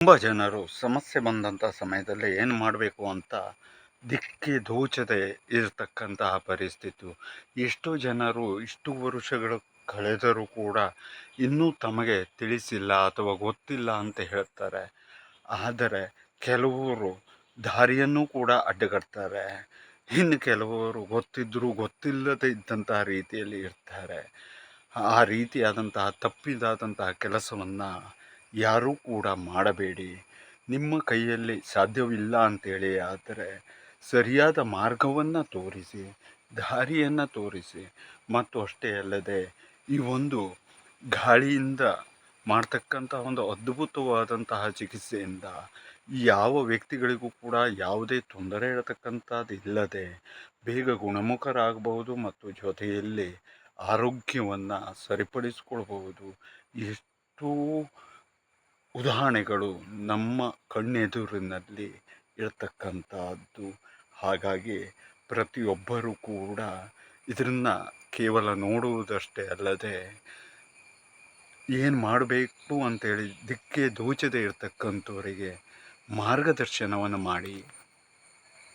ತುಂಬ ಜನರು ಸಮಸ್ಯೆ ಬಂದಂಥ ಸಮಯದಲ್ಲಿ ಏನು ಮಾಡಬೇಕು ಅಂತ ದಿಕ್ಕಿ ದೋಚದೆ ಇರತಕ್ಕಂತಹ ಪರಿಸ್ಥಿತಿ. ಎಷ್ಟೋ ಜನರು ಇಷ್ಟು ವರ್ಷಗಳು ಕಳೆದರೂ ಕೂಡ ಇನ್ನೂ ತಮಗೆ ತಿಳಿಸಿಲ್ಲ ಅಥವಾ ಗೊತ್ತಿಲ್ಲ ಅಂತ ಹೇಳ್ತಾರೆ. ಆದರೆ ಕೆಲವರು ದಾರಿಯನ್ನು ಕೂಡ ಅಡ್ಡಗಡ್ತಾರೆ ಇನ್ನು ಕೆಲವರು ಗೊತ್ತಿದ್ದರೂ ಗೊತ್ತಿಲ್ಲದೆ ಇದ್ದಂತಹ ರೀತಿಯಲ್ಲಿ ಇರ್ತಾರೆ. ಆ ರೀತಿಯಾದಂತಹ ತಪ್ಪಿದಾದಂತಹ ಕೆಲಸವನ್ನು ಯಾರೂ ಕೂಡ ಮಾಡಬೇಡಿ. ನಿಮ್ಮ ಕೈಯಲ್ಲಿ ಸಾಧ್ಯವಿಲ್ಲ ಅಂತೇಳಿ ಆದರೆ ಸರಿಯಾದ ಮಾರ್ಗವನ್ನು ತೋರಿಸಿ, ದಾರಿಯನ್ನು ತೋರಿಸಿ, ಮತ್ತು ಅಷ್ಟೇ ಅಲ್ಲದೆ ಈ ಒಂದು ಗಾಳಿಯಿಂದ ಮಾಡ್ತಕ್ಕಂಥ ಒಂದು ಅದ್ಭುತವಾದಂತಹ ಚಿಕಿತ್ಸೆಯಿಂದ ಯಾವ ವ್ಯಕ್ತಿಗಳಿಗೂ ಕೂಡ ಯಾವುದೇ ತೊಂದರೆ ಇರತಕ್ಕಂಥದ್ದು ಇಲ್ಲದೆ ಬೇಗ ಗುಣಮುಖರಾಗಬಹುದು ಮತ್ತು ಜೊತೆಯಲ್ಲಿ ಆರೋಗ್ಯವನ್ನು ಸರಿಪಡಿಸಿಕೊಳ್ಬಹುದು. ಉದಾಹರಣೆಗಳು ನಮ್ಮ ಕಣ್ಣೆದುರಿನಲ್ಲಿ ಇರತಕ್ಕಂಥದ್ದು. ಹಾಗಾಗಿ ಪ್ರತಿಯೊಬ್ಬರೂ ಕೂಡ ಇದನ್ನು ಕೇವಲ ನೋಡುವುದಷ್ಟೇ ಅಲ್ಲದೆ ಏನು ಮಾಡಬೇಕು ಅಂತೇಳಿ ದಿಕ್ಕೆ ದೋಚದೆ ಇರತಕ್ಕಂಥವರಿಗೆ ಮಾರ್ಗದರ್ಶನವನ್ನು ಮಾಡಿ